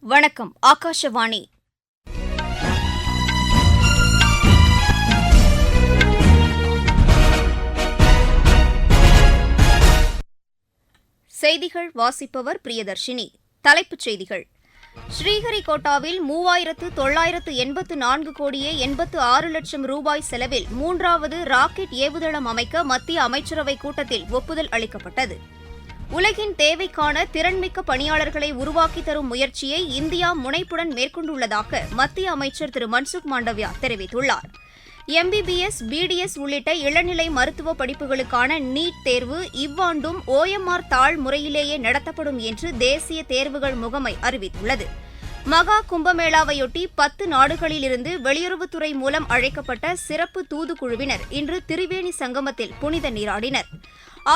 வணக்கம் ஆகாஷவாணி. செய்திகள் வாசிப்பவர் பிரியதர்ஷினி. தலைப்புச் செய்திகள். ஸ்ரீஹரிகோட்டாவில் மூவாயிரத்து தொள்ளாயிரத்து எண்பத்து நான்கு கோடியே எண்பத்து ஆறு லட்சம் ரூபாய் செலவில் மூன்றாவது ராக்கெட் ஏவுதளம் அமைக்க மத்திய அமைச்சரவைக் கூட்டத்தில் ஒப்புதல் அளிக்கப்பட்டது. உலகின் தேவைக்கான திறன்மிக்க பணியாளர்களை உருவாக்கி தரும் முயற்சியை இந்தியா முனைப்புடன் மேற்கொண்டுள்ளதாக மத்திய அமைச்சர் திரு மன்சுக் மாண்டவ்யா தெரிவித்துள்ளார். எம்பிபிஎஸ் பிடிஎஸ் உள்ளிட்ட இளநிலை மருத்துவ படிப்புகளுக்கான நீட் தேர்வு இவ்வாண்டும் ஓஎம்ஆர் தாழ் முறையிலேயே நடத்தப்படும் என்று தேசிய தேர்வுகள் முகமை அறிவித்துள்ளது. மகா கும்பமேளாவையொட்டி பத்து நாடுகளிலிருந்து வெளியுறவுத்துறை மூலம் அழைக்கப்பட்ட சிறப்பு தூதுக்குழுவினர் இன்று திரிவேணி சங்கமத்தில் புனித நீராடினர்.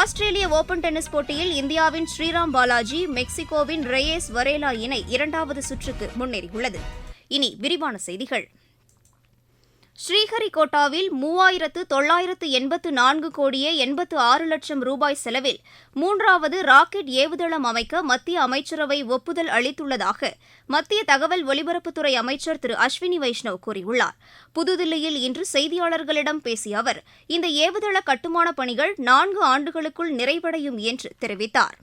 ஆஸ்திரேலிய ஓபன் டென்னிஸ் போட்டியில் இந்தியாவின் ஸ்ரீராம் பாலாஜி மெக்சிகோவின் ரெயேஸ் வரேலா இணை இரண்டாவது சுற்றுக்கு முன்னேறியுள்ளது. இனி விரிவான செய்திகள். ஸ்ரீஹரிகோட்டாவில் மூவாயிரத்து தொள்ளாயிரத்து எண்பத்து நான்கு கோடியே எண்பத்து ஆறு லட்சம் ரூபாய் செலவில் மூன்றாவது ராக்கெட் ஏவுதளம் அமைக்க மத்திய அமைச்சரவை ஒப்புதல் அளித்துள்ளதாக மத்திய தகவல் ஒலிபரப்புத்துறை அமைச்சர் திரு அஸ்வினி வைஷ்ணவ் கூறியுள்ளார். புதுதில்லியில் இன்று செய்தியாளர்களிடம் பேசிய அவர் இந்த ஏவுதள கட்டுமானப் பணிகள் நான்கு ஆண்டுகளுக்குள் நிறைவடையும் என்று தெரிவித்தார்.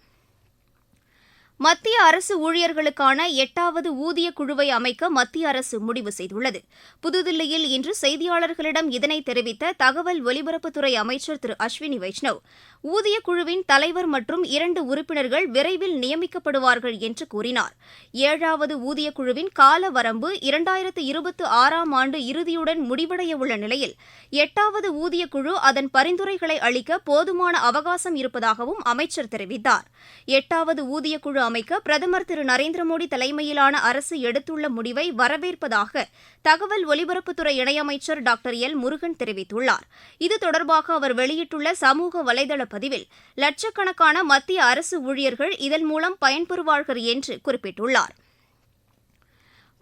மத்திய அரசு ஊழியர்களுக்கான எட்டாவது ஊதிய குழுவை அமைக்க மத்திய அரசு முடிவு செய்துள்ளது. புதுதில்லியில் இன்று செய்தியாளர்களிடம் இதனை தெரிவித்த தகவல் ஒலிபரப்புத்துறை அமைச்சர் திரு அஸ்வினி வைஷ்ணவ் ஊதிய குழுவின் தலைவர் மற்றும் இரண்டு உறுப்பினர்கள் விரைவில் நியமிக்கப்படுவார்கள் என்று கூறினார். ஏழாவது ஊதிய குழுவின் கால வரம்பு இரண்டாயிரத்து இருபத்தி ஆறாம் ஆண்டு இறுதியுடன் முடிவடைய உள்ள நிலையில் எட்டாவது ஊதிய குழு அதன் பரிந்துரைகளை அளிக்க போதுமான அவகாசம் இருப்பதாகவும் அமைச்சர் தெரிவித்தார். எட்டாவது ஊதிய குழு அமைக்க பிரதமர் திரு நரேந்திர மோடி தலைமையிலான அரசு எடுத்துள்ள முடிவை வரவேற்பதாக தகவல் ஒலிபரப்புத்துறை இணையமைச்சர் டாக்டர் எல் முருகன் தெரிவித்துள்ளார். இது தொடர்பாக அவர் வெளியிட்டுள்ள சமூக வலைதள பதிவில் லட்சக்கணக்கான மத்திய அரசு ஊழியர்கள் இதன் மூலம் பயன்பெறுவார்கள் என்று குறிப்பிட்டுள்ளார்.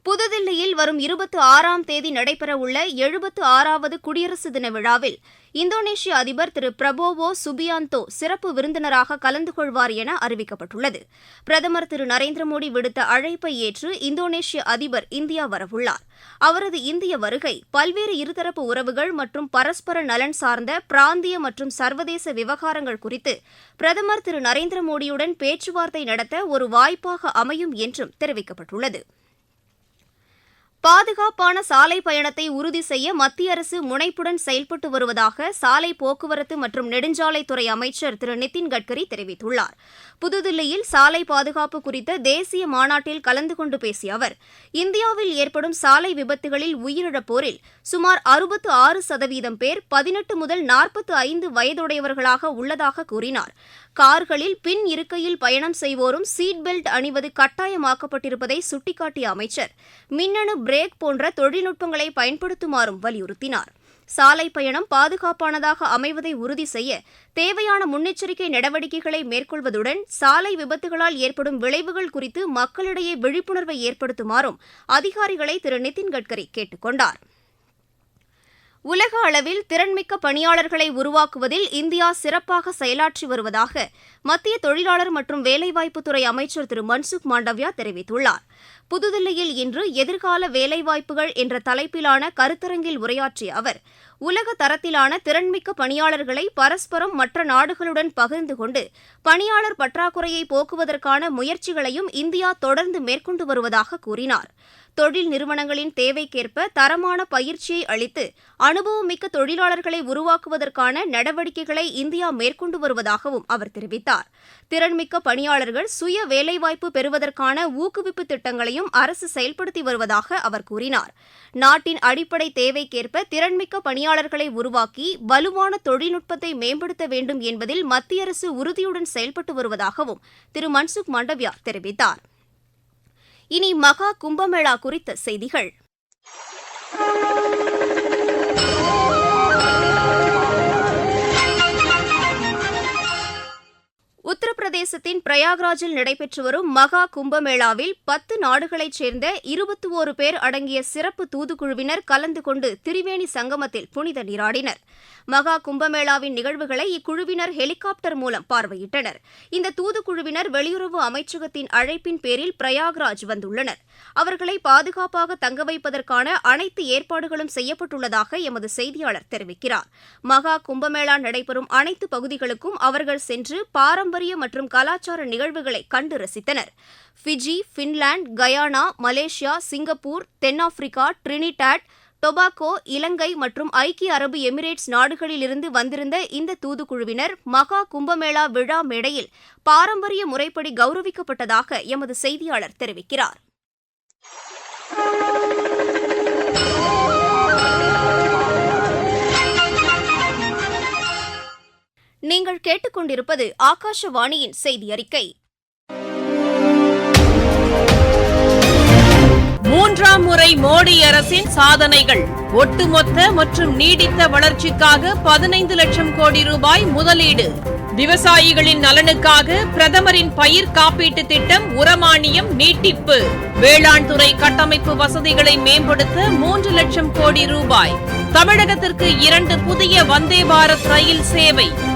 புதுதில்லியில் வரும் இருபத்தி ஆறாம் தேதி நடைபெறவுள்ள எழுபத்து ஆறாவது குடியரசு தின விழாவில் இந்தோனேஷிய அதிபர் திரு பிரபோவோ சுபியாந்தோ சிறப்பு விருந்தினராக கலந்து கொள்வார் என அறிவிக்கப்பட்டுள்ளது. பிரதமர் திரு நரேந்திர மோடி விடுத்த அழைப்பை ஏற்று இந்தோனேஷிய அதிபர் இந்தியா வரவுள்ளார். அவரது இந்திய வருகை பல்வேறு இருதரப்பு உறவுகள் மற்றும் பரஸ்பர நலன் சார்ந்த பிராந்திய மற்றும் சர்வதேச விவகாரங்கள் குறித்து பிரதமர் திரு நரேந்திர மோடியுடன் பேச்சுவார்த்தை நடத்த ஒரு வாய்ப்பாக அமையும் என்றும் தெரிவிக்கப்பட்டுள்ளது. பாதுகாப்பான சாலை பயணத்தை உறுதி செய்ய மத்திய அரசு முனைப்புடன் செயல்பட்டு வருவதாக சாலை போக்குவரத்து மற்றும் நெடுஞ்சாலைத்துறை அமைச்சர் திரு நிதின் கட்கரி தெரிவித்துள்ளார். புதுதில்லியில் சாலை பாதுகாப்பு குறித்த தேசிய மாநாட்டில் கலந்து கொண்டு பேசிய அவர் இந்தியாவில் ஏற்படும் சாலை விபத்துகளில் உயிரிழப்போரில் சுமார் அறுபத்து ஆறு சதவீதம் பேர் பதினெட்டு முதல் நாற்பத்து ஐந்து வயதுடையவர்களாக உள்ளதாக கூறினார். கார்களில் பின் இருக்கையில் பயணம் செய்வோரும் சீட் பெல்ட் அணிவது கட்டாயமாக்கப்பட்டிருப்பதை சுட்டிக்காட்டிய அமைச்சர் மின்னணு பிரேக் போன்ற தொழில்நுட்பங்களை பயன்படுத்துமாறும் வலியுறுத்தினார். சாலை பயணம் பாதுகாப்பானதாக அமைவதை உறுதி செய்ய தேவையான முன்னெச்சரிக்கை நடவடிக்கைகளை மேற்கொள்வதுடன் சாலை விபத்துகளால் ஏற்படும் விளைவுகள் குறித்து மக்களிடையே விழிப்புணர்வை ஏற்படுத்துமாறும் அதிகாரிகளை திரு நிதின் கட்கரி கேட்டுக் கொண்டாா் உலக அளவில் திறன்மிக்க பணியாளர்களை உருவாக்குவதில் இந்தியா சிறப்பாக செயலாற்றி வருவதாக மத்திய தொழிலாளர் மற்றும் வேலைவாய்ப்புத்துறை அமைச்சர் திரு மன்சுக் மாண்டவ்யா தெரிவித்துள்ளார். புதுதில்லியில் இன்று எதிர்கால வேலைவாய்ப்புகள் என்ற தலைப்பிலான கருத்தரங்கில் உரையாற்றிய அவர் உலக தரத்திலான திறன்மிக்க பணியாளர்களை பரஸ்பரம் மற்ற நாடுகளுடன் பகிர்ந்து கொண்டு பணியாளர் பற்றாக்குறையை போக்குவதற்கான முயற்சிகளையும் இந்தியா தொடர்ந்து மேற்கொண்டு வருவதாக கூறினார். தொழில் நிறுவனங்களின் தேவைக்கேற்ப தரமான பயிற்சியை அளித்து அனுபவமிக்க தொழிலாளர்களை உருவாக்குவதற்கான நடவடிக்கைகளை இந்தியா மேற்கொண்டு வருவதாகவும் அவர் தெரிவித்தார். திறன்மிக்க பணியாளர்கள் சுய வேலைவாய்ப்பு பெறுவதற்கான ஊக்குவிப்பு திட்டங்களையும் அரசு செயல்படுத்தி வருவதாக அவர் கூறினார். நாட்டின் அடிப்படை தேவைக்கேற்ப திறன்மிக்க பணியாளர்களை உருவாக்கி வலுவான தொழில்நுட்பத்தை மேம்படுத்த வேண்டும் என்பதில் மத்திய அரசு உறுதியுடன் செயல்பட்டு வருவதாகவும் திரு மன்சுக் மாண்டவியா தெரிவித்தார். இனி மகா கும்பமேளா குறித்த செய்திகள். உத்தரப்பிரதேசத்தின் பிரயாக்ராஜில் நடைபெற்று வரும் மகா கும்பமேளாவில் பத்து நாடுகளைச் சேர்ந்த இருபத்தி ஓரு பேர் அடங்கிய சிறப்பு தூதுக்குழுவினர் கலந்து கொண்டு திரிவேணி சங்கமத்தில் புனித நீராடினர். மகா கும்பமேளாவின் நிகழ்வுகளை இக்குழுவினர் ஹெலிகாப்டர் மூலம் பார்வையிட்டனர். இந்த தூதுக்குழுவினர் வெளியுறவு அமைச்சகத்தின் அழைப்பின் பேரில் பிரயாக்ராஜ் வந்துள்ளனர். அவர்களை பாதுகாப்பாக தங்க வைப்பதற்கான அனைத்து ஏற்பாடுகளும் செய்யப்பட்டுள்ளதாக எமது செய்தியாளர் தெரிவிக்கிறார். மகா கும்பமேளா நடைபெறும் அனைத்து பகுதிகளுக்கும் அவர்கள் சென்று பாரம்பரிய மற்றும் கலாச்சார நிகழ்வுகளை கண்டு ரசித்தனர். Fiji Finland Guyana Malaysia Singapore தென்னாப்பிரிக்கா ட்ரினிடாட் டொபாகோ இலங்கை மற்றும் ஐக்கிய அரபு எமிரேட்ஸ் நாடுகளிலிருந்து வந்திருந்த இந்த தூதுக்குழுவினர் மகா கும்பமேளா விழா மேடையில் பாரம்பரிய முறைப்படி கௌரவிக்கப்பட்டதாக எமது செய்தியாளர் தெரிவிக்கிறார். நீங்கள் கேட்டுக்கொண்டிருப்பது ஆகாஷவாணியின் செய்தி அறிக்கை மூன்றாம் முறை மோடி அரசின் சாதனைகள். ஒட்டுமொத்த மற்றும் நீடித்த வளர்ச்சிக்காக பதினைந்து லட்சம் கோடி ரூபாய் முதலீடு. விவசாயிகளின் நலனுக்காக பிரதமரின் பயிர் காப்பீட்டு திட்டம் உரமானியம் நீட்டிப்பு. வேளாண் துறை கட்டமைப்பு வசதிகளை மேம்படுத்த மூன்று லட்சம் கோடி ரூபாய். தமிழகத்திற்கு இரண்டு புதிய வந்தே பாரத் ரயில் சேவை.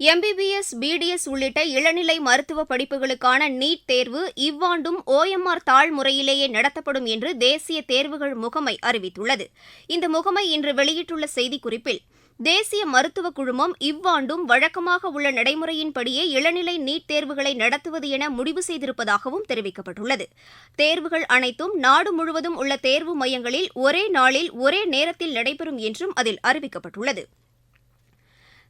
எம்பிபிஎஸ் பிடிஎஸ் உள்ளிட்ட இளநிலை மருத்துவ படிப்புகளுக்கான நீட் தேர்வு இவ்வாண்டும் ஓஎம்ஆர் தாழ் முறையிலேயே நடத்தப்படும் என்று தேசிய தேர்வுகள் முகமை அறிவித்துள்ளது. இந்த முகமை இன்று வெளியிட்டுள்ள செய்திக்குறிப்பில் தேசிய மருத்துவக் குழுமம் இவ்வாண்டும் வழக்கமாக உள்ள நடைமுறையின்படியே இளநிலை நீட் தேர்வுகளை நடத்துவது என முடிவு செய்திருப்பதாகவும் தெரிவிக்கப்பட்டுள்ளது. தேர்வுகள் அனைத்தும் நாடு முழுவதும் உள்ள தேர்வு மையங்களில் ஒரே நாளில் ஒரே நேரத்தில் நடைபெறும் என்றும் அதில் அறிவிக்கப்பட்டுள்ளது.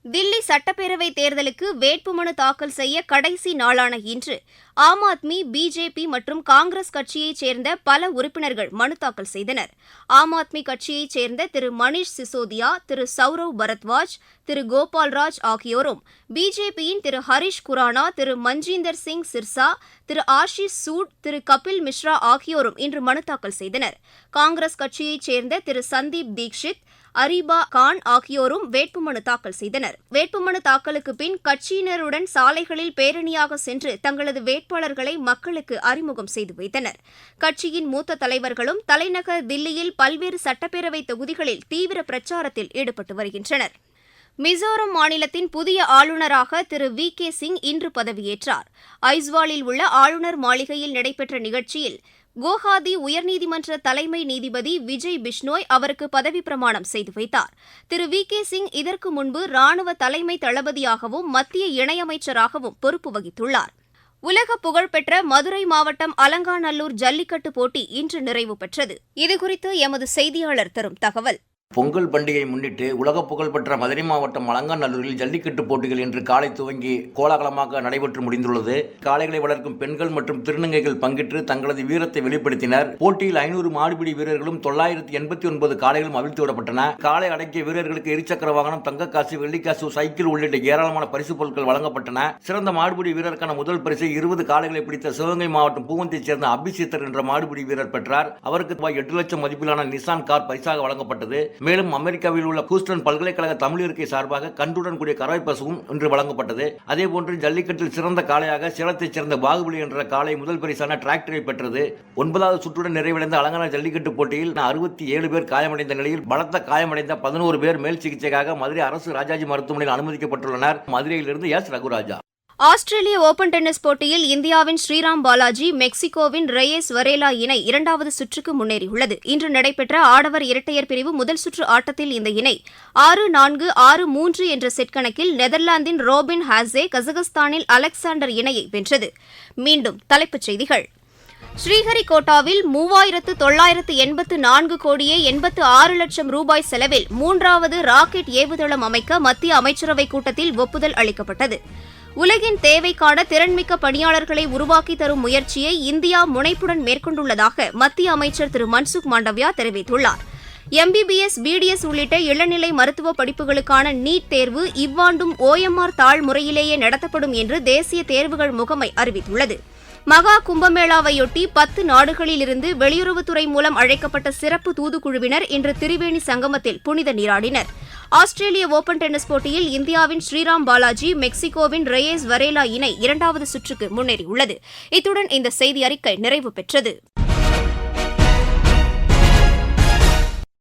தில்லி சட்டப்பேரவை தேர்தலுக்கு வேட்புமனு தாக்கல் செய்ய கடைசி நாளான இன்று ஆம் ஆத்மி பிஜேபி மற்றும் காங்கிரஸ் கட்சியைச் சேர்ந்த பல உறுப்பினர்கள் மனு தாக்கல் செய்தனர். ஆம் ஆத்மி கட்சியைச் சேர்ந்த திரு மணிஷ் சிசோதியா திரு சௌரவ் பரத்வாஜ் திரு கோபால்ராஜ் ஆகியோரும் பிஜேபியின் திரு ஹரிஷ் குரானா திரு மஞ்சீந்தர் சிங் சிர்சா திரு ஆஷிஷ் சூட் திரு கபில் மிஸ்ரா ஆகியோரும் இன்று மனு தாக்கல் செய்தனர். காங்கிரஸ் கட்சியைச் சேர்ந்த திரு சந்தீப் தீக்ஷித் அரிபா கான் ஆகியோரும் வேட்புமனு தாக்கல் செய்தனர். வேட்புமனு தாக்கலுக்கு பின் கட்சியினருடன் சாலைகளில் பேரணியாக சென்று தங்களது வேட்பாளர்களை மக்களுக்கு அறிமுகம் செய்து வைத்தனர். கட்சியின் மூத்த தலைவர்களும் தலைநகர் தில்லியில் பல்வேறு சட்டப்பேரவை தொகுதிகளில் தீவிர பிரச்சாரத்தில் ஈடுபட்டு வருகின்றனர். மிசோரம் மாநிலத்தின் புதிய ஆளுநராக திரு வி. கே. சிங் இன்று பதவியேற்றார். ஐஸ்வாலில் உள்ள ஆளுநர் மாளிகையில் நடைபெற்ற நிகழ்ச்சியில் குவஹாத்தி உயர்நீதிமன்ற தலைமை நீதிபதி விஜய் பிஷ்னோய் அவருக்கு பதவி பிரமாணம் செய்து வைத்தார். திரு வி கே சிங் இதற்கு முன்பு ராணுவ தலைமை தளபதியாகவும் மத்திய இணையமைச்சராகவும் பொறுப்பு வகித்துள்ளார். உலக புகழ்பெற்ற மதுரை மாவட்டம் அலங்காநல்லூர் ஜல்லிக்கட்டு போட்டி இன்று நிறைவு பெற்றது. இதுகுறித்து எமது செய்தியாளர் தரும் தகவல். பொங்கல் பண்டிகையை முன்னிட்டு உலக புகழ்பெற்ற மதுரை மாவட்டம் அலங்காநல்லூரில் ஜல்லிக்கட்டு போட்டிகள் இன்று காலை துவங்கி கோலாகலமாக நடைபெற்று முடிந்துள்ளது. காளைகளை வளர்க்கும் பெண்கள் மற்றும் திருநங்கைகள் பங்கேற்று தங்களது வீரத்தை வெளிப்படுத்தினர். போட்டியில் ஐநூறு மாடுபிடி வீரர்களும் தொள்ளாயிரத்தி எண்பத்தி ஒன்பது காளைகளும் அவிழ்த்து விடப்பட்டன. காளை அடக்கிய வீரர்களுக்கு இருசக்கர வாகனம் தங்கக்காசு வெள்ளிக்காசு சைக்கிள் உள்ளிட்ட ஏராளமான பரிசு பொருட்கள் வழங்கப்பட்டன. சிறந்த மாடுபிடி வீரருக்கான முதல் பரிசை இருபது காளைகளை பிடித்த சிவகங்கை மாவட்டம் பூவந்தைச் சேர்ந்த அபிஷேத்தர் என்ற மாடுபிடி வீரர் பெற்றார். அவருக்கு எட்டு லட்சம் மதிப்பிலான நிசான் கார் பரிசாக வழங்கப்பட்டது. மேலும் அமெரிக்காவில் உள்ள ஹூஸ்டன் பல்கலைக்கழக தமிழ் இருக்கை சார்பாக கண்டுடன் கூடிய கரவை பசுவும் இன்று வழங்கப்பட்டது. அதேபோன்று ஜல்லிக்கட்டில் சிறந்த காளையாக சேலத்தைச் சேர்ந்த பாகுபலி என்ற காளை முதல் பரிசான டிராக்டரை பெற்றது. ஒன்பதாவது சுற்றுடன் நிறைவடைந்த அலங்கான ஜல்லிக்கட்டு போட்டியில் அறுபத்தி ஏழு பேர் காயமடைந்த நிலையில் பலத்த காயமடைந்த பதினோரு பேர் மேல் சிகிச்சைக்காக மதுரை அரசு ராஜாஜி மருத்துவமனையில் அனுமதிக்கப்பட்டுள்ளனர். மதுரையிலிருந்து எஸ். ரகுராஜா. ஆஸ்திரேலிய ஓபன் டென்னிஸ் போட்டியில் இந்தியாவின் ஸ்ரீராம் பாலாஜி மெக்சிகோவின் ரேயஸ் வரேலா இணை இரண்டாவது சுற்றுக்கு முன்னேறியுள்ளது. இன்று நடைபெற்ற ஆடவர் இரட்டையர் பிரிவு முதல் சுற்று ஆட்டத்தில் இந்த இணை ஆறு நான்கு ஆறு மூன்று என்ற செட் கணக்கில் நெதர்லாந்தின் ரோபின் ஹாசே கசகஸ்தானில் அலெக்சாண்டர் இணையை வென்றது. மீண்டும் தலைப்புச் செய்திகள். ஸ்ரீஹரிகோட்டாவில் மூவாயிரத்து தொள்ளாயிரத்து எண்பத்து நான்கு கோடியே எண்பத்து ஆறு லட்சம் ரூபாய் செலவில் மூன்றாவது ராக்கெட் ஏவுதளம் அமைக்க மத்திய அமைச்சரவைக் கூட்டத்தில் ஒப்புதல் அளிக்கப்பட்டது. உலகின் தேவைக்கான திறன்மிக்க பணியாளர்களை உருவாக்கி தரும் முயற்சியை இந்தியா முனைப்புடன் மேற்கொண்டுள்ளதாக மத்திய அமைச்சர் திரு மன்சுக் மாண்டவ்யா தெரிவித்துள்ளார். எம்பிபிஎஸ் பிடிஎஸ் உள்ளிட்ட இளநிலை மருத்துவ படிப்புகளுக்கான நீட் தேர்வு இவ்வாண்டும் ஓஎம்ஆர் தாழ் முறையிலேயே நடத்தப்படும் என்று தேசிய தேர்வுகள் முகமை அறிவித்துள்ளது. மகா கும்பமேளாவையொட்டி பத்து நாடுகளிலிருந்து வெளியுறவுத்துறை மூலம் அழைக்கப்பட்ட சிறப்பு தூதுக்குழுவினர் இன்று திரிவேணி சங்கமத்தில் புனித நீராடினர். ஆஸ்திரேலிய ஓபன் டென்னிஸ் போட்டியில் இந்தியாவின் ஸ்ரீராம் பாலாஜி மெக்சிகோவின் ரயேஸ் வரேலா இணை இரண்டாவது சுற்றுக்கு முன்னேறியுள்ளது. இத்துடன் இந்த செய்தி அறிக்கை நிறைவு பெற்றது.